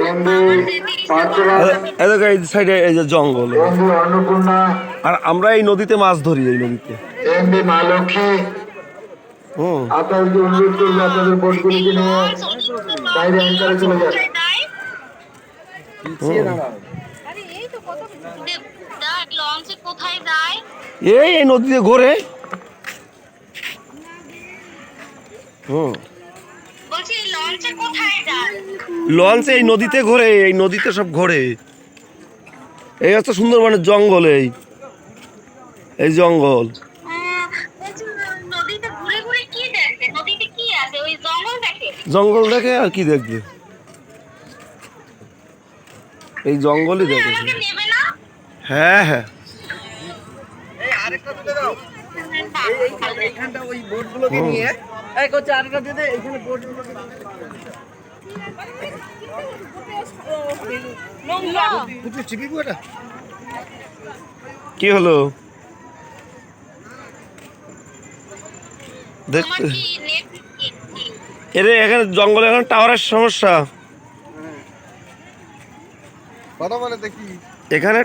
MB এই সাইডে এই যে জঙ্গল। আর আমরা এই নদীতে মাছ ধরি এই নদীতে। এমবি মা লক্ষ্মী। হুম। আপনাদেরকে অনুরোধ করব আপনাদের বোটগুলিকে নিয়ে বাইরে অ্যাঙ্কারে চলে যান? লঞ্চে কোথায় যায় এই এই নদীতে ঘোরে। হুম। লঞ্চে লঞ্চ এই নদীতে ঘোরে এই নদীতে সব ঘোরে। এই হচ্ছে সুন্দরবনের জঙ্গল এই। এই জঙ্গল। আহ, বলছি, নদীতে ঘুরে ঘুরে কি দেখে নদীতে কি আছে? ওই জঙ্গল দেখে? আর কি দেখবে? এই জঙ্গলই দেখে। আমাকে নেবে না? হ্যাঁ হ্যাঁ। ওই নিয়ে এই করছে আরেকটা দিয়ে দে এটা কি হলো? এরে এখানে জঙ্গলে এখন টাওয়ারের সমস্যা। কথা বলে দেখি। এখানে